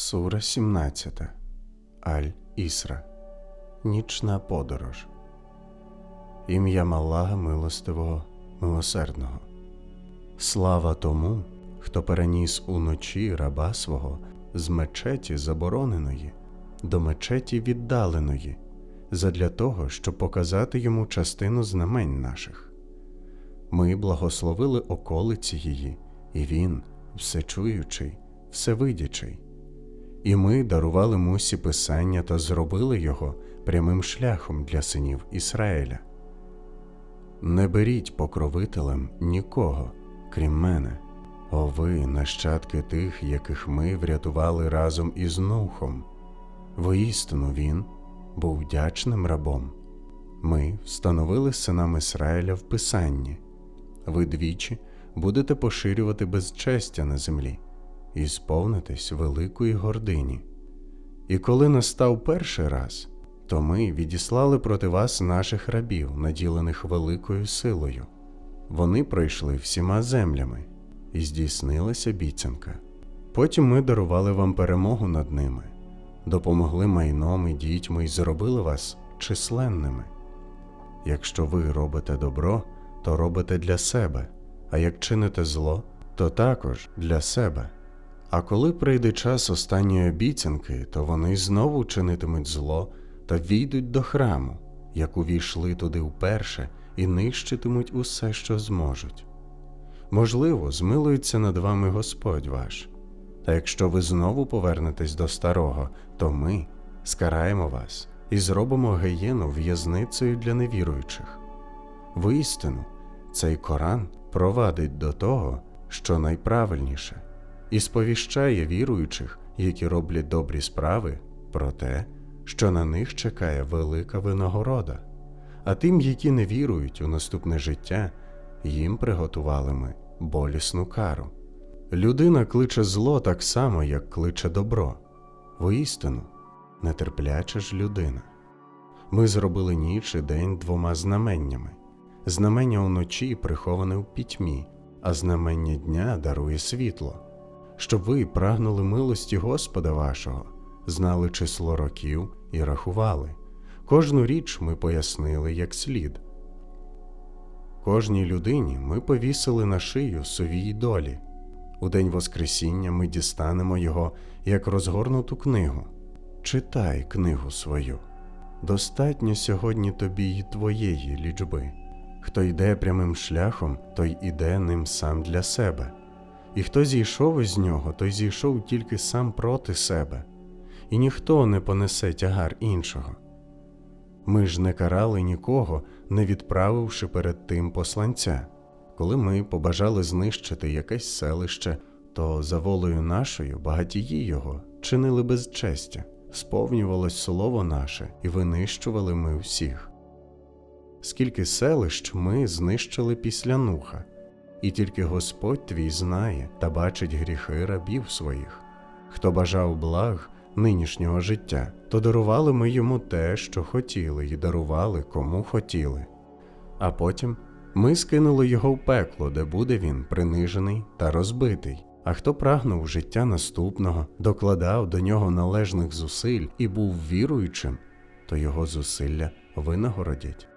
Сура 17. Аль Ісра. Нічна подорож. Ім'я Аллаха милостивого, милосердного. Слава тому, хто переніс уночі раба свого з мечеті забороненої до мечеті віддаленої, задля того, щоб показати йому частину знамень наших. Ми благословили околиці її, і він, всечуючий, всевидячий. І ми дарували Мусі писання та зробили його прямим шляхом для синів Ісраїля. Не беріть покровителем нікого, крім мене, о ви, нащадки тих, яких ми врятували разом із Нухом. Воістину він був вдячним рабом. Ми встановили синам Ісраїля в Писанні. Ви двічі будете поширювати безчестя на землі і сповнитесь великої гордині. І коли настав перший раз, то ми відіслали проти вас наших рабів, наділених великою силою. Вони пройшли всіма землями, і здійснилася обіцянка. Потім ми дарували вам перемогу над ними, допомогли майном і дітьми і зробили вас численними. Якщо ви робите добро, то робите для себе, а як чините зло, то також для себе. А коли прийде час останньої обіцянки, то вони знову чинитимуть зло та війдуть до храму, як увійшли туди вперше, і нищитимуть усе, що зможуть. Можливо, змилується над вами Господь ваш. Та якщо ви знову повернетесь до старого, то ми скараємо вас і зробимо геєну в'язницею для невіруючих. Воістину, цей Коран провадить до того, що найправильніше і сповіщає віруючих, які роблять добрі справи, про те, що на них чекає велика винагорода, а тим, які не вірують у наступне життя, їм приготували ми болісну кару. Людина кличе зло так само, як кличе добро. Воістину, нетерпляча ж людина. Ми зробили ніч і день двома знаменнями. Знамення уночі приховане в пітьмі, а знамення дня дарує світло щоб ви прагнули милості Господа вашого, знали число років і рахували. Кожну річ ми пояснили як слід. Кожній людині ми повісили на шию совій долі. У день Воскресіння ми дістанемо його як розгорнуту книгу. Читай книгу свою. Достатньо сьогодні тобі й твоєї лічби. Хто йде прямим шляхом, той іде ним сам для себе. І хто зійшов із нього, той зійшов тільки сам проти себе, і ніхто не понесе тягар іншого. Ми ж не карали нікого, не відправивши перед тим посланця. Коли ми побажали знищити якесь селище, то за волею нашою багатії його чинили безчестя, сповнювалось слово наше, і винищували ми всіх. Скільки селищ ми знищили після нуха і тільки Господь твій знає та бачить гріхи рабів своїх. Хто бажав благ нинішнього життя, то дарували ми йому те, що хотіли, і дарували кому хотіли. А потім ми скинули його в пекло, де буде він принижений та розбитий. А хто прагнув життя наступного, докладав до нього належних зусиль і був віруючим, то його зусилля винагородять.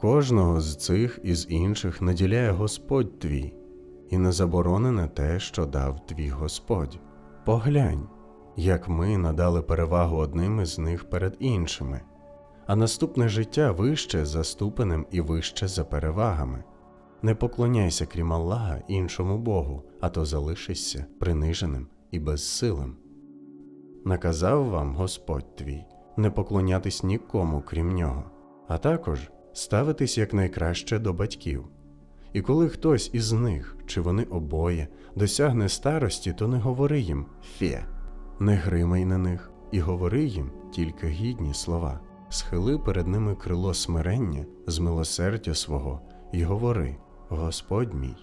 Кожного з цих і з інших наділяє Господь твій, і не заборонене те, що дав твій Господь. Поглянь, як ми надали перевагу одним із них перед іншими, а наступне життя вище за ступенем і вище за перевагами. Не поклоняйся, крім Аллаха, іншому Богу, а то залишишся приниженим і безсилим. Наказав вам Господь твій не поклонятись нікому, крім нього, а також ставитись якнайкраще до батьків. І коли хтось із них, чи вони обоє, досягне старості, то не говори їм фє, не гримай на них і говори їм тільки гідні слова, схили перед ними крило смирення з милосердя свого, і говори: Господь мій,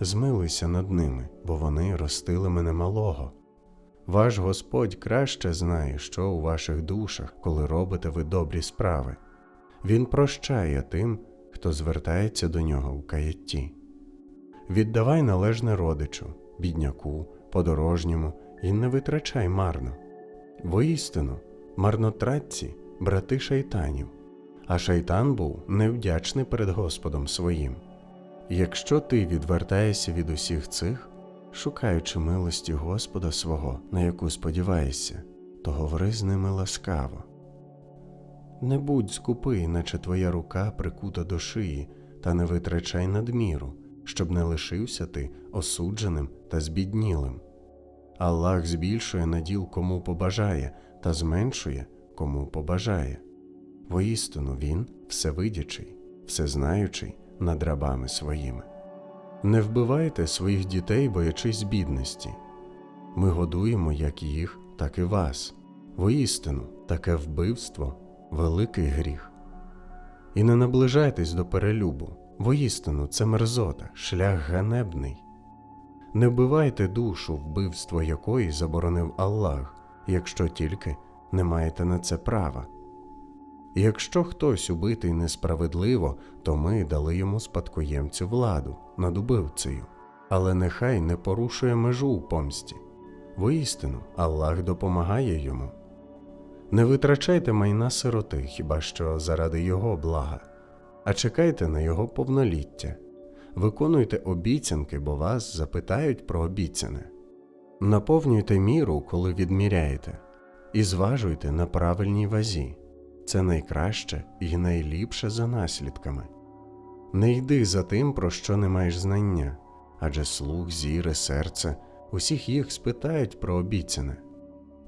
змилуйся над ними, бо вони ростили мене малого. Ваш Господь краще знає, що у ваших душах, коли робите ви добрі справи. Він прощає тим, хто звертається до нього в каятті. Віддавай належне родичу, бідняку, подорожньому, і не витрачай марно. Воістину, марнотратці брати шайтанів, а шайтан був невдячний перед Господом своїм. Якщо ти відвертаєшся від усіх цих, шукаючи милості Господа свого, на яку сподіваєшся, то говори з ними ласкаво. Не будь скупий, наче твоя рука прикута до шиї, та не витрачай надміру, щоб не лишився ти осудженим та збіднілим. Аллах збільшує наділ кому побажає, та зменшує кому побажає. Воістину Він всевидячий, всезнаючий над рабами своїми. Не вбивайте своїх дітей, боячись бідності. Ми годуємо як їх, так і вас. Воістину, таке вбивство великий гріх. І не наближайтесь до перелюбу, воістину це мерзота, шлях ганебний. Не вбивайте душу, вбивство якої заборонив Аллах, якщо тільки не маєте на це права. Якщо хтось убитий несправедливо, то ми дали йому спадкоємцю владу над убивцею, але нехай не порушує межу у помсті. Воістину, Аллах допомагає йому. Не витрачайте майна сироти, хіба що заради його блага, а чекайте на його повноліття. Виконуйте обіцянки, бо вас запитають про обіцяне. Наповнюйте міру, коли відміряєте, і зважуйте на правильній вазі. Це найкраще і найліпше за наслідками. Не йди за тим, про що не маєш знання, адже слух, зіри, серце усіх їх спитають про обіцяне.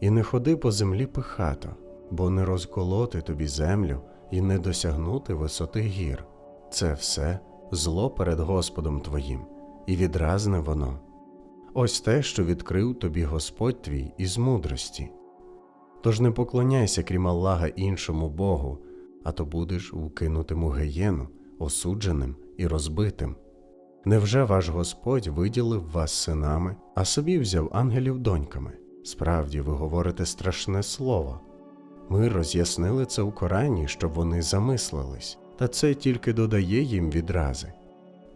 І не ходи по землі пихато, бо не розколоти тобі землю і не досягнути висоти гір. Це все зло перед Господом твоїм, і відразне воно. Ось те, що відкрив тобі Господь твій із мудрості. Тож не поклоняйся, крім Аллаха, іншому Богу, а то будеш укинутим у геєну, осудженим і розбитим. Невже ваш Господь виділив вас синами, а собі взяв ангелів доньками? Справді, ви говорите страшне слово. Ми роз'яснили це у Корані, щоб вони замислились, та це тільки додає їм відрази.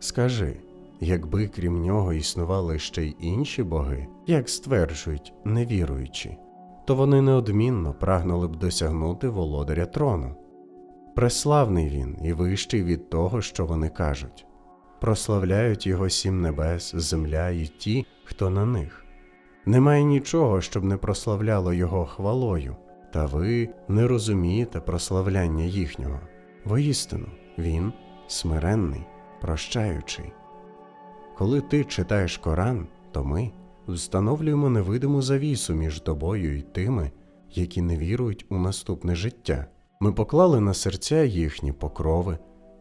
Скажи, якби крім нього існували ще й інші боги, як стверджують невіруючі, то вони неодмінно прагнули б досягнути володаря трону. Преславний він і вищий від того, що вони кажуть. Прославляють його сім небес, земля і ті, хто на них. Немає нічого, щоб не прославляло його хвалою, та ви не розумієте прославляння їхнього. Воістину, він смиренний, прощаючий. Коли ти читаєш Коран, то ми встановлюємо невидиму завісу між тобою і тими, які не вірують у наступне життя. Ми поклали на серця їхні покрови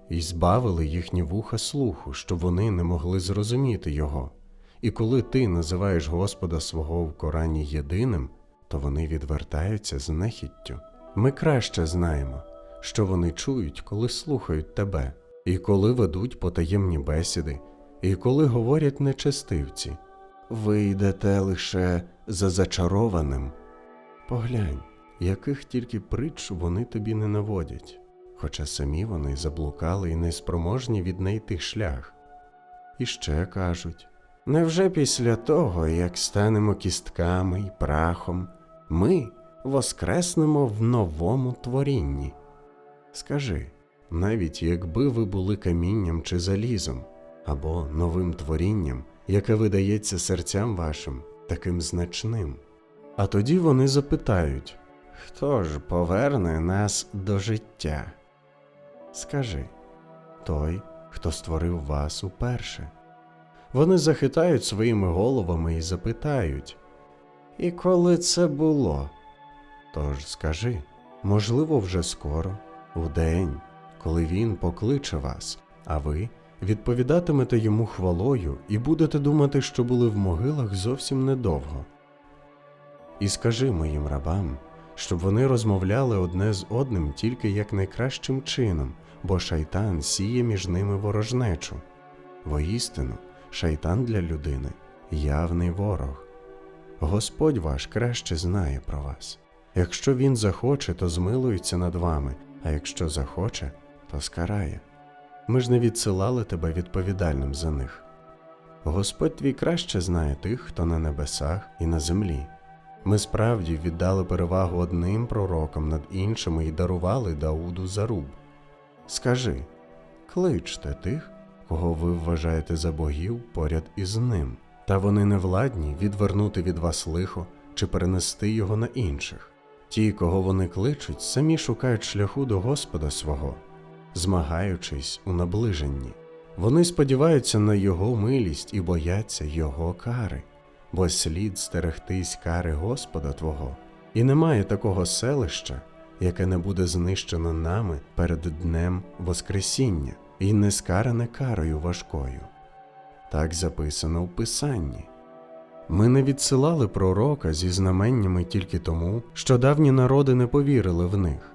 і збавили їхні вуха слуху, щоб вони не могли зрозуміти його. І коли ти називаєш Господа свого в Корані єдиним, то вони відвертаються з нехіттю. Ми краще знаємо, що вони чують, коли слухають тебе, і коли ведуть потаємні бесіди, і коли говорять нечестивці. Ви йдете лише за зачарованим. Поглянь, яких тільки притч вони тобі не наводять, хоча самі вони заблукали і неспроможні віднайти шлях. І ще кажуть невже після того, як станемо кістками й прахом, ми воскреснемо в новому творінні? Скажи, навіть якби ви були камінням чи залізом, або новим творінням, яке видається серцям вашим таким значним. А тоді вони запитають Хто ж поверне нас до життя? Скажи той, хто створив вас уперше. Вони захитають своїми головами і запитають І коли це було? Тож скажи, можливо, вже скоро, у день, коли він покличе вас, а ви відповідатимете йому хвалою і будете думати, що були в могилах зовсім недовго. І скажи моїм рабам, щоб вони розмовляли одне з одним тільки як найкращим чином, бо шайтан сіє між ними ворожнечу. Воістину, шайтан для людини явний ворог. Господь ваш краще знає про вас. Якщо він захоче, то змилується над вами, а якщо захоче, то скарає. Ми ж не відсилали тебе відповідальним за них. Господь твій краще знає тих, хто на небесах і на землі. Ми справді віддали перевагу одним пророкам над іншими і дарували Дауду заруб. Скажи, кличте тих, кого ви вважаєте за богів поряд із ним, та вони не владні відвернути від вас лихо чи перенести його на інших. Ті, кого вони кличуть, самі шукають шляху до Господа свого, змагаючись у наближенні. Вони сподіваються на Його милість і бояться Його кари, бо слід стерегтись кари Господа Твого, і немає такого селища, яке не буде знищено нами перед днем Воскресіння, і не скаране карою важкою. Так записано в Писанні. Ми не відсилали пророка зі знаменнями тільки тому, що давні народи не повірили в них.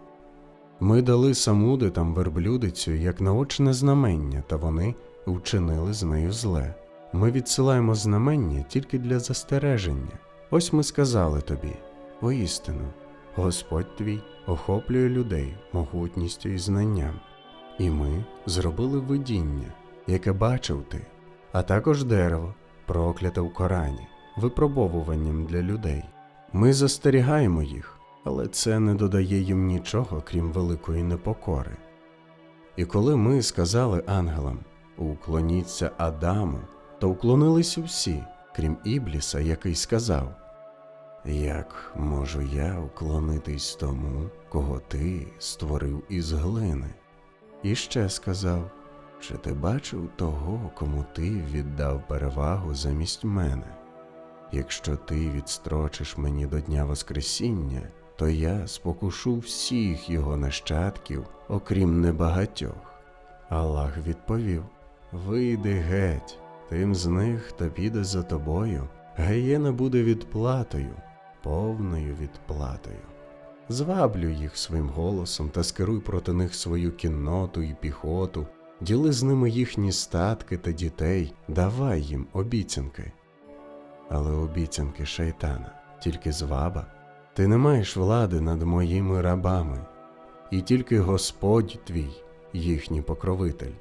Ми дали самудитам верблюдицю як наочне знамення, та вони вчинили з нею зле. Ми відсилаємо знамення тільки для застереження. Ось ми сказали тобі воістину, Господь твій охоплює людей могутністю і знанням. І ми зробили видіння, яке бачив ти, а також дерево, прокляте в Корані, випробовуванням для людей. Ми застерігаємо їх, але це не додає їм нічого, крім великої непокори. І коли ми сказали ангелам уклоніться Адаму, то уклонились усі, крім Ібліса, який сказав Як можу я уклонитись тому, кого ти створив із глини? І ще сказав Чи ти бачив того, кому ти віддав перевагу замість мене? Якщо ти відстрочиш мені до Дня Воскресіння, то я спокушу всіх його нащадків, окрім небагатьох. Аллах відповів Вийди геть, тим з них, хто піде за тобою, геєна буде відплатою, повною відплатою. Зваблю їх своїм голосом та скеруй проти них свою кінноту і піхоту, діли з ними їхні статки та дітей, давай їм обіцянки. Але обіцянки шайтана, тільки зваба, ти не маєш влади над моїми рабами, і тільки Господь твій, їхній покровитель.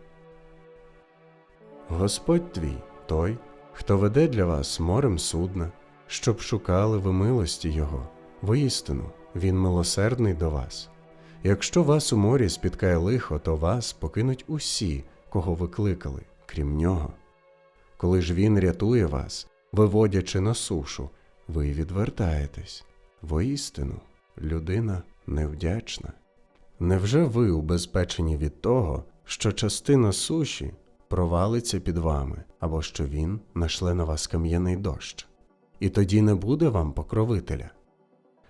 Господь твій той, хто веде для вас морем судна, щоб шукали ви милості Його. Воістину, Він милосердний до вас. Якщо вас у морі спіткає лихо, то вас покинуть усі, кого ви кликали, крім нього. Коли ж він рятує вас, виводячи на сушу, ви відвертаєтесь. Воістину, людина невдячна. Невже ви убезпечені від того, що частина суші провалиться під вами, або що він нашле на вас кам'яний дощ, і тоді не буде вам покровителя?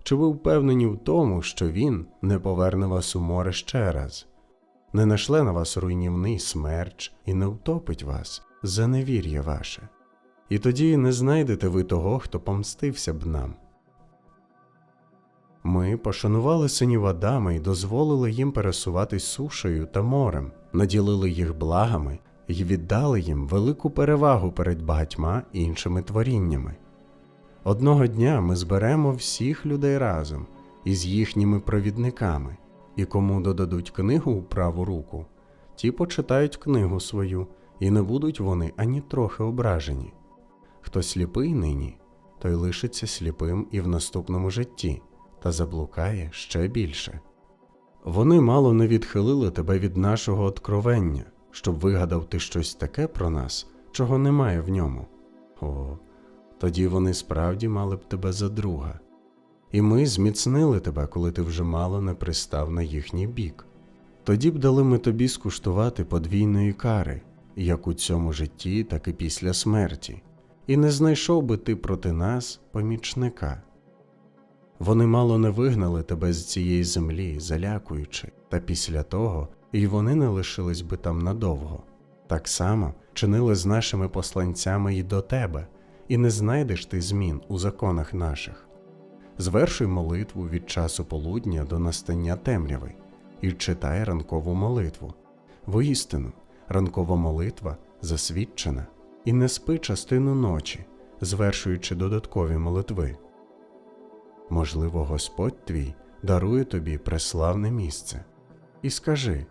Чи ви впевнені в тому, що він не поверне вас у море ще раз, не нашле на вас руйнівний смерч і не втопить вас за невір'я ваше? І тоді не знайдете ви того, хто помстився б нам. Ми пошанували синів Адама і дозволили їм пересуватись сушею та морем, наділили їх благами і віддали їм велику перевагу перед багатьма іншими творіннями. Одного дня ми зберемо всіх людей разом із їхніми провідниками, і кому додадуть книгу у праву руку, ті почитають книгу свою, і не будуть вони ані трохи ображені. Хто сліпий нині, той лишиться сліпим і в наступному житті, та заблукає ще більше. Вони мало не відхилили тебе від нашого откровення, щоб вигадав ти щось таке про нас, чого немає в ньому. О, тоді вони справді мали б тебе за друга. І ми зміцнили тебе, коли ти вже мало не пристав на їхній бік. Тоді б дали ми тобі скуштувати подвійної кари, як у цьому житті, так і після смерті, і не знайшов би ти проти нас помічника. Вони мало не вигнали тебе з цієї землі, залякуючи, та після того і вони не лишились би там надовго. Так само чинили з нашими посланцями й до тебе, і не знайдеш ти змін у законах наших. Звершуй молитву від часу полудня до настання темряви і читай ранкову молитву. Воістину, ранкова молитва засвідчена, і не спи частину ночі, звершуючи додаткові молитви. Можливо, Господь твій дарує тобі преславне місце. І скажи: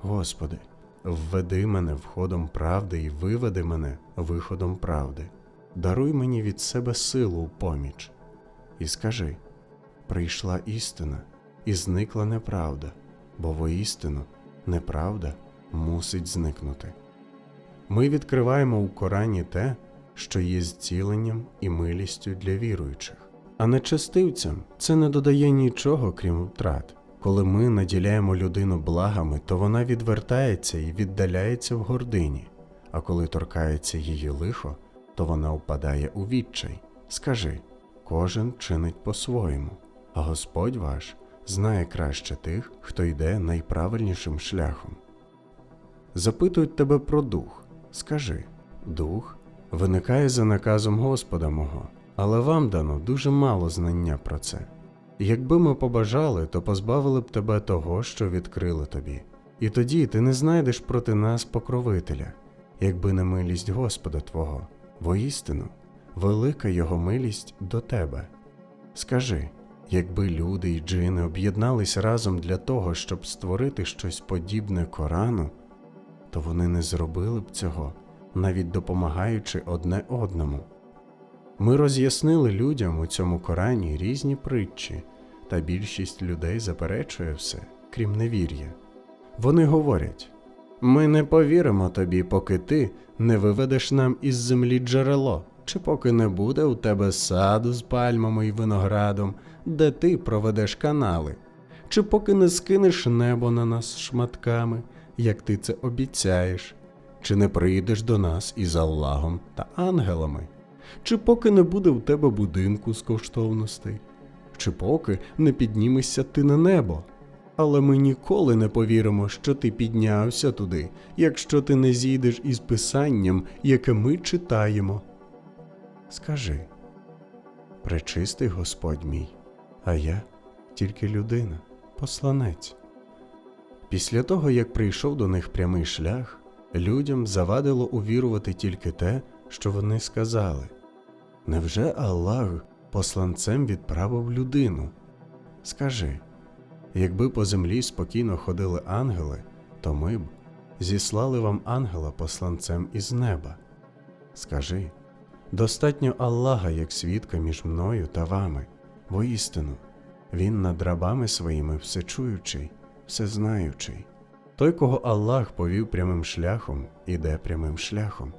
Господи, введи мене входом правди і виведи мене виходом правди. Даруй мені від себе силу у поміч. І скажи: прийшла істина, і зникла неправда, бо воістину неправда мусить зникнути. Ми відкриваємо у Корані те, що є зціленням і милістю для віруючих. А нечестивцям це не додає нічого, крім втрат. Коли ми наділяємо людину благами, то вона відвертається і віддаляється в гордині, а коли торкається її лихо, то вона впадає у відчай. Скажи, кожен чинить по-своєму, а Господь ваш знає краще тих, хто йде найправильнішим шляхом. Запитують тебе про дух. Скажи, дух виникає за наказом Господа мого, але вам дано дуже мало знання про це. Якби ми побажали, то позбавили б тебе того, що відкрили тобі. І тоді ти не знайдеш проти нас покровителя, якби не милість Господа Твого, воістину, велика Його милість до тебе. Скажи, якби люди й джини об'єднались разом для того, щоб створити щось подібне Корану, то вони не зробили б цього, навіть допомагаючи одне одному. Ми роз'яснили людям у цьому Корані різні притчі, та більшість людей заперечує все, крім невір'я. Вони говорять: ми не повіримо тобі, поки ти не виведеш нам із землі джерело, чи поки не буде у тебе саду з пальмами і виноградом, де ти проведеш канали, чи поки не скинеш небо на нас шматками, як ти це обіцяєш, чи не прийдеш до нас із Аллахом та ангелами, чи поки не буде в тебе будинку з коштовностей, чи поки не піднімешся ти на небо. Але ми ніколи не повіримо, що ти піднявся туди, якщо ти не зійдеш із писанням, яке ми читаємо. Скажи, пречистий Господь мій, а я тільки людина, посланець. Після того, як прийшов до них прямий шлях, людям завадило увірувати тільки те, що вони сказали. Невже Аллах посланцем відправив людину? Скажи, якби по землі спокійно ходили ангели, то ми б зіслали вам ангела посланцем із неба. Скажи, достатньо Аллаха як свідка між мною та вами, воістину, він над рабами своїми всечуючий, всезнаючий. Той, кого Аллах повів прямим шляхом, іде прямим шляхом.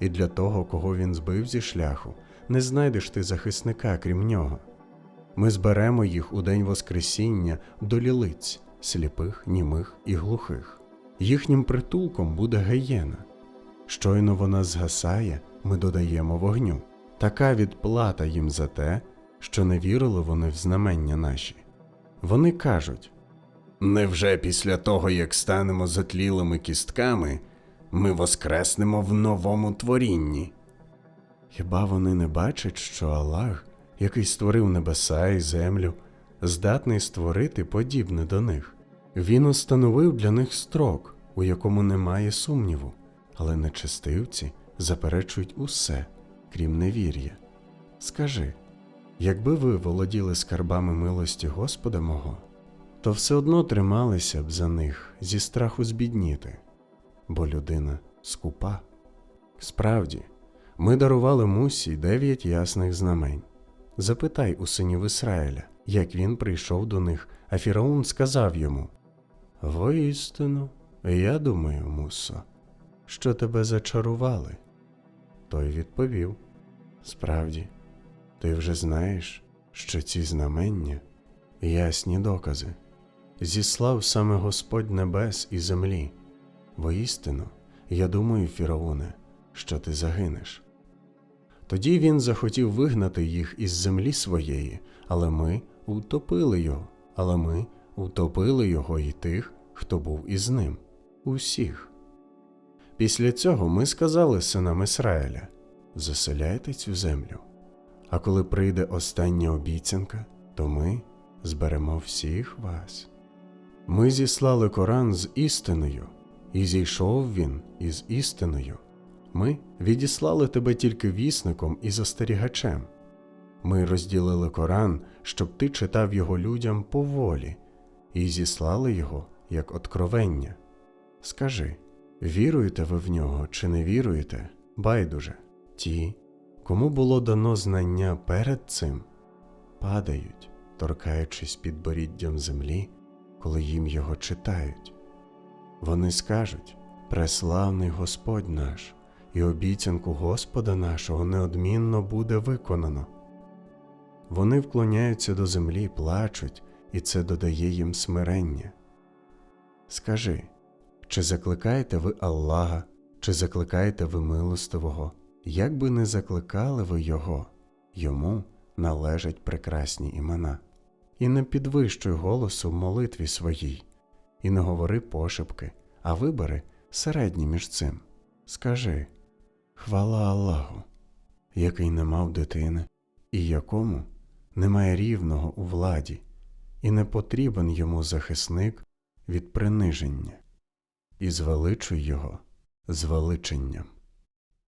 І для того, кого він збив зі шляху, не знайдеш ти захисника, крім нього. Ми зберемо їх у день Воскресіння до лілиць, сліпих, німих і глухих. Їхнім притулком буде геєна. Щойно вона згасає, ми додаємо вогню. Така відплата їм за те, що не вірили вони в знамення наші. Вони кажуть Невже після того, як станемо затлілими кістками, ми воскреснемо в новому творінні? Хіба вони не бачать, що Аллах, який створив небеса і землю, здатний створити подібне до них? Він установив для них строк, у якому немає сумніву, але нечестивці заперечують усе, крім невір'я. Скажи, якби ви володіли скарбами милості Господа мого, то все одно трималися б за них зі страху збідніти, бо людина скупа. Справді, ми дарували Мусі дев'ять ясних знамень. Запитай у синів Ісраїля, як він прийшов до них, а Фіраун сказав йому: Воістину, я думаю, Мусо, що тебе зачарували. Той відповів: Справді, ти вже знаєш, що ці знамення ясні докази. Зіслав саме Господь небес і землі. Воістину, я думаю, Фіраоне, що ти загинеш. Тоді він захотів вигнати їх із землі своєї, але ми утопили його, але ми утопили його і тих, хто був із ним, усіх. Після цього ми сказали синам Ісраїля заселяйте цю землю. А коли прийде остання обіцянка, то ми зберемо всіх вас. Ми зіслали Коран з істиною, і зійшов він із істиною. Ми відіслали тебе тільки вісником і застерігачем. Ми розділили Коран, щоб ти читав його людям поволі, і зіслали його як откровення. Скажи, віруєте ви в нього чи не віруєте? Байдуже, ті, кому було дано знання перед цим, падають, торкаючись підборіддям землі, коли їм його читають. Вони скажуть: Преславний Господь наш, і обіцянку Господа нашого неодмінно буде виконано. Вони вклоняються до землі, плачуть, і це додає їм смирення. Скажи, чи закликаєте ви Аллаха, чи закликаєте ви милостивого? Як би не закликали ви Його, йому належать прекрасні імена. І не підвищуй голосу в молитві своїй, і не говори пошепки, а вибери середні між цим. Скажи Хвала Аллаху, який не мав дитини, і якому немає рівного у владі, і не потрібен йому захисник від приниження, і звеличуй його звеличенням.